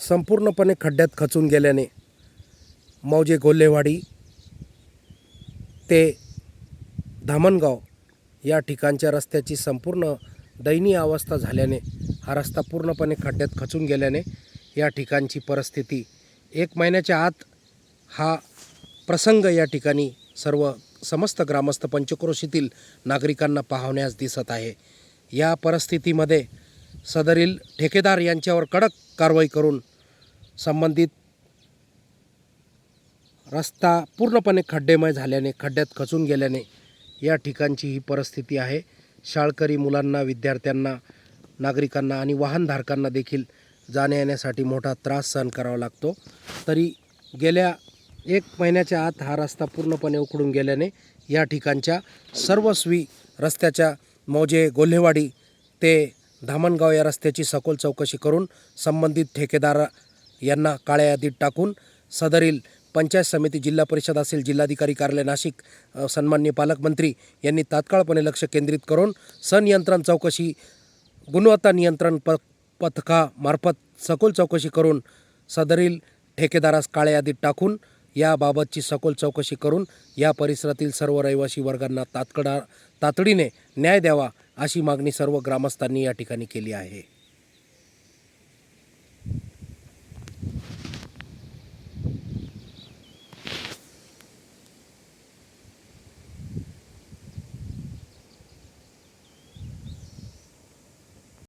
संपूर्णपणे खड्ड्यात खचून गेल्याने मौजे गोल्हेवाडी ते धामणगाव या ठिकाणच्या रस्त्याची संपूर्ण दयनीय अवस्था झाल्याने हा रस्ता पूर्णपणे खड्ड्यात खचून गेल्याने या ठिकाणची परिस्थिती एक महिन्याच्या आत हा प्रसंग या ठिकाणी सर्व समस्त ग्रामस्थ पंचक्रोशीतील नागरिकांना पाहण्यास दिसत आहे. या परिस्थितीमध्ये सदरील ठेकेदार यांच्यावर कडक कारवाई करून संबंधित रस्ता पूर्णपणे खड्डेमय झाल्याने खड्ड्यात खचून गेल्याने या ठिकाणची ही परिस्थिती आहे. शाळकरी मुलांना विद्यार्थ्यांना नागरिकांना आणि वाहनधारकांना देखील जाण्या येण्यासाठी मोठा त्रास सहन करावा लागतो. तरी गेल्या एक महिन्याच्या आत हा रस्ता पूर्णपणे उखडून गेल्याने या ठिकाणच्या सर्वस्वी रस्त्याच्या मौजे गोल्हेवाडी ते धामणगाव या रस्त्याची सखोल चौकशी करून संबंधित ठेकेदार यांना काळ्या यादीत टाकून सदरील पंचायत समिती जिल्हा परिषद असेल जिल्हाधिकारी कार्यालय नाशिक सन्मान्य पालकमंत्री यांनी तात्काळपणे लक्ष केंद्रित करून सनियंत्रण चौकशी गुणवत्ता नियंत्रण प पथकामार्फत सखोल चौकशी करून सदरील ठेकेदारास काळ्या यादीत टाकून याबाबतची सखोल चौकशी करून या परिसरातील सर्व रहिवासी वर्गांना तात्कडा तातडीने न्याय द्यावा अशी मागणी सर्व ग्रामस्थांनी या ठिकाणी केली आहे.